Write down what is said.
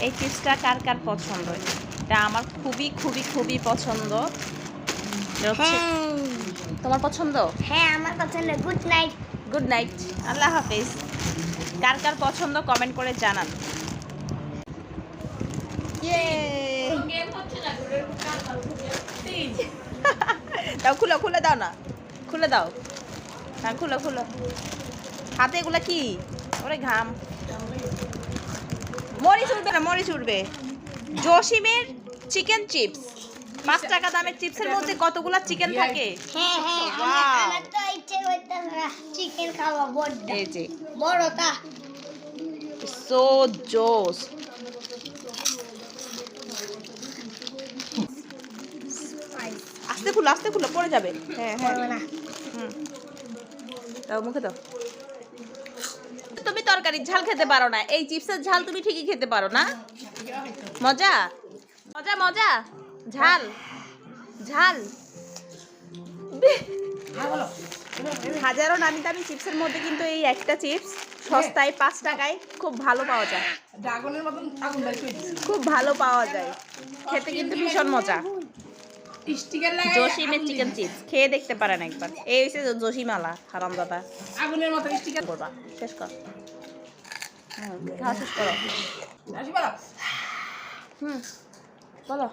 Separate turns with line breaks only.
এই চিপসটা কার কার পছন্দ? এটা আমার খুবই খুবই খুবই পছন্দ।
হ্যাঁ।
তোমার পছন্দ?
হ্যাঁ আমার পছন্দ। গুড নাইট
গুড নাইট আল্লাহ হাফিজ। কার কার পছন্দ কমেন্ট করে জানান। দাও খুলো খুলে দাও না। খুলে দাও। হ্যাঁ খুলো খুলো। হাতে এগুলা কি? ওরে ঘাম। মরিচ উঠবে না মরিচ উঠবে। জসিমের চিকেন চিপস পাঁচ টাকা দামের চিপসের মধ্যে কতগুলা চিকেন থাকে?
হ্যাঁ হ্যাঁ আমার- তো ইচ্ছে করতেছে চিকেন খাওয়া বড়
এই যে।
বড়টা।
সো জোস আস্তে খুলো আস্তে খুলো পড়ে যাবে। হ্যাঁ হ্যাঁ। হুম। মুখে দাও। তুমি তরকারির ঝাল খেতে পারো না। এই চিপসের ঝাল তুমি ঠিকই খেতে পারো না। মজা? মজা মজা? ঝাল? ঝাল? হাজারো নামি দামি চিপসের মধ্যে কিন্তু এই একটা চিপস সস্তায় পাঁচ টাকায় খুব ভালো পাওয়া যায়। খুব ভালো পাওয়া যায়। খেতে কিন্তু ভীষণ মজা। জসিমের চিকেন চিপস খেয়ে দেখতে পারেন একবার। এই হচ্ছে জসিমালা হারাম দাদা।
আগুনের মতো স্টিকার
করবা শেষ কর। খাওয়া শেষ করো। হুম বলো।